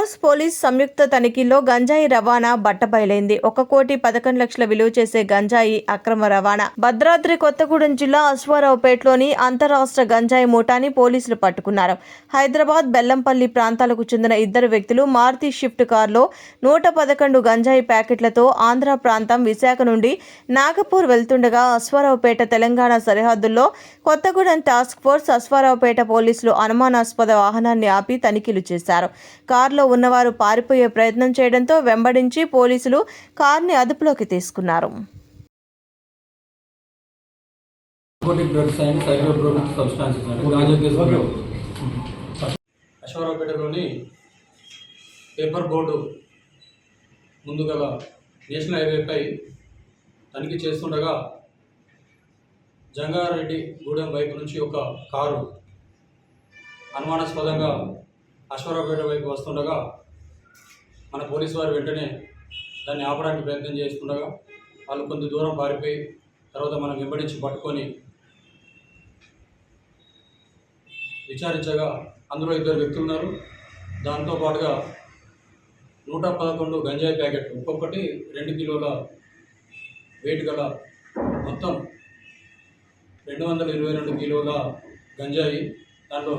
Police సంయుక్త తనిఖీలో గంజాయి రవాణా బట్టబయలైంది. ఒక కోటి పదకొండు లక్షల విలువ చేసే గంజాయి అక్రమ రవాణా. భద్రాద్రి కొత్తగూడెం జిల్లా అశ్వారావుపేటలోని అంతరాష్ట్ర గంజాయి మూటాని పోలీసులు పట్టుకున్నారు. హైదరాబాద్ బెల్లంపల్లి ప్రాంతాలకు చెందిన ఇద్దరు వ్యక్తులు మారుతి షిఫ్ట్ కారులో నూట పదకొండు గంజాయి ప్యాకెట్లతో ఆంధ్ర ప్రాంతం విశాఖ నుండి నాగపూర్ వెళ్తుండగా అశ్వారావుపేట తెలంగాణ సరిహద్దుల్లో కొత్తగూడెం టాస్క్ ఫోర్స్ అశ్వారావుపేట పోలీసులు అనుమానాస్పద వాహనాన్ని ఆపి తనిఖీలు చేశారు. కారులో ఉన్నవారు పారిపోయే ప్రయత్నం చేయడంతో వెంబడించి పోలీసులు కార్ని అదుపులోకి తీసుకున్నారు. అశ్వరావుపేటలోని పేపర్ బోర్డు ముందు గల నేషనల్ హైవేపై తనిఖీ చేస్తుండగా జంగారెడ్డి గూడెం వైపు నుంచి ఒక కారు అనుమానాస్పదంగా అశ్వరావుపేట వైపు వస్తుండగా మన పోలీసు వారు వెంటనే దాన్ని ఆపడానికి ప్రయత్నం చేస్తుండగా వాళ్ళు కొంత దూరం పారిపోయి తర్వాత మనం వెంబడించి పట్టుకొని విచారించగా అందులో ఇద్దరు వ్యక్తులు ఉన్నారు. దాంతో పాటుగా నూట పదకొండు గంజాయి ప్యాకెట్ ఒక్కొక్కటి రెండు కిలోల వెయిట్ గల మొత్తం రెండు వందల ఇరవై రెండు కిలోల గంజాయి దాంట్లో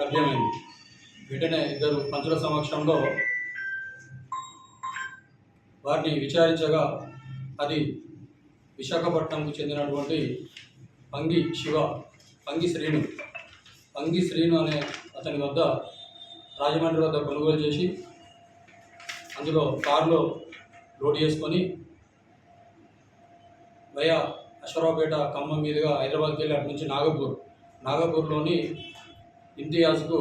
లభ్యమైంది. వెంటనే ఇద్దరు పంచుల సమక్షంలో వారిని విచారించగా అది విశాఖపట్నంకు చెందినటువంటి పంగి శివ పంగి శ్రీను పంగి శ్రీను అనే అతని వద్ద రాజమండ్రి వద్ద కొనుగోలు చేసి అందులో కారులో లోడ్ చేసుకొని వయా అశ్వరావుపేట ఖమ్మం మీదుగా హైదరాబాద్కి వెళ్ళి అటు నుంచి నాగపూర్ నాగపూర్లోని ఇంతియాజ్కు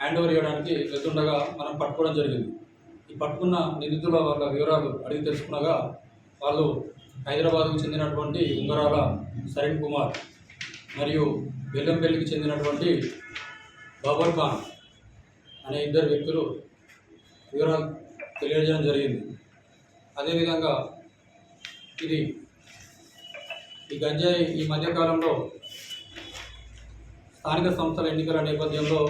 హ్యాండ్ ఓవర్ చేయడానికి వెళ్తుండగా మనం పట్టుకోవడం జరిగింది. ఈ పట్టుకున్న నిందితుల వాళ్ళ వివరాలు అడిగి తెలుసుకునగా వాళ్ళు హైదరాబాద్కు చెందినటువంటి ఉంగరాల సరణ్ కుమార్ మరియు బెల్లంపల్లికి చెందినటువంటి బాబర్ ఖాన్ అనే ఇద్దరు వ్యక్తులు వివరాలు తెలియజేయడం జరిగింది. అదేవిధంగా ఇది ఈ గంజాయి ఈ మధ్యకాలంలో స్థానిక సంస్థల ఎన్నికల నేపథ్యంలో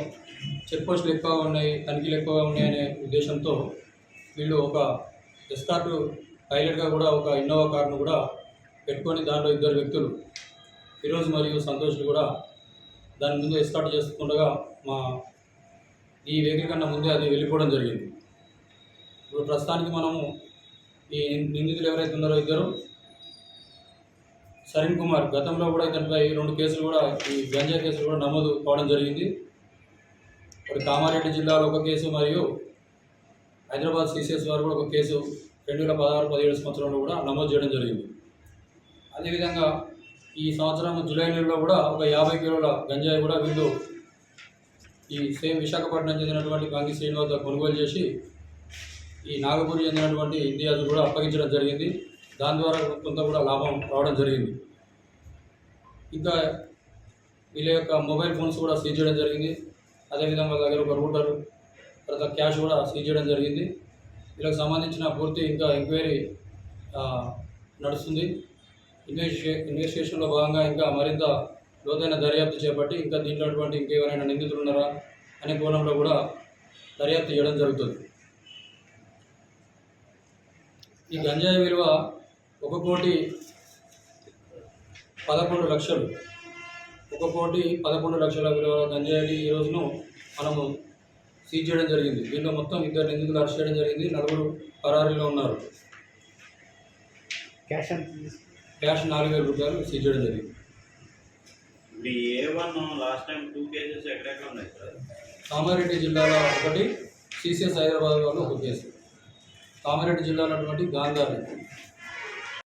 చెక్ పోస్టులు ఎక్కువగా ఉన్నాయి తనిఖీలు ఎక్కువగా ఉన్నాయనే ఉద్దేశంతో వీళ్ళు ఒక ఎస్కార్ట్ పైలట్గా కూడా ఒక ఇన్నోవా కార్ను కూడా పెట్టుకొని దాంట్లో ఇద్దరు వ్యక్తులు ఫిరోజ్ మరియు సంతోష్లు కూడా దాని ముందు ఎస్కార్ట్ చేస్తుండగా మా ఈ వెహికల్ కన్నా ముందే అది వెళ్ళిపోవడం జరిగింది. ఇప్పుడు ప్రస్తుతానికి మనము ఈ నిందితులు ఎవరైతే ఉన్నారో ఇద్దరు సరీన్ కుమార్ గతంలో కూడా ఇతనిపై రెండు కేసులు కూడా ఈ గంజా కేసులు కూడా నమోదు కావడం జరిగింది. మరి కామారెడ్డి జిల్లాలో ఒక కేసు మరియు హైదరాబాద్ సిసిఎస్ వారు కూడా ఒక కేసు రెండు వేల పదహారు పదిహేడు సంవత్సరంలో కూడా నమోదు చేయడం జరిగింది. అదేవిధంగా ఈ సంవత్సరం జూలై నెలలో కూడా ఒక యాభై కిలోల గంజాయి కూడా వీళ్ళు ఈ సేమ్ విశాఖపట్నం చెందినటువంటి గాంధీ శ్రేణి కొనుగోలు చేసి ఈ నాగపూర్ చెందినటువంటి ఇండియాస్ కూడా అప్పగించడం జరిగింది. దాని ద్వారా కొంత కూడా లాభం రావడం జరిగింది. ఇంకా వీళ్ళ యొక్క మొబైల్ ఫోన్స్ కూడా సీజ్ చేయడం జరిగింది. అదేవిధంగా దగ్గర ఒక రూటర్ తర్వాత క్యాష్ కూడా సీజ్ చేయడం జరిగింది. వీళ్ళకి సంబంధించిన పూర్తి ఇంకా ఎంక్వైరీ నడుస్తుంది. ఇన్వెస్టిగే ఇన్వెస్టిగేషన్లో భాగంగా ఇంకా మరింత లోతైన దర్యాప్తు చేపట్టి ఇంకా దీంట్లో అటువంటి ఇంకెవరైనా నిందితులు ఉన్నారా అనే కోణంలో కూడా దర్యాప్తు చేయడం జరుగుతుంది. ఈ గంజాయి విలువ ఒక కోటి పదకొండు లక్షలు. ఒక కోటి పదకొండు లక్షల విలువ గంజాయి ఈ రోజును మనము సీజ్ చేయడం జరిగింది. దీంట్లో మొత్తం ఇద్దరు నిందితులు అరెస్ట్ చేయడం జరిగింది. నలుగురు పరారీలో ఉన్నారు. క్యాష్ క్యాష్ నాలుగు వేల రూపాయలు సీజ్ చేయడం జరిగింది. ఇప్పుడు A one last time two cases ఎక్కడెక్కడ ఉన్నాయి సార్? కామారెడ్డి జిల్లాలో ఒకటి సిసిఎస్ హైదరాబాద్ వాళ్ళు ఒక కేసు. కామారెడ్డి జిల్లాలో ఉన్నటువంటి గాంధారి.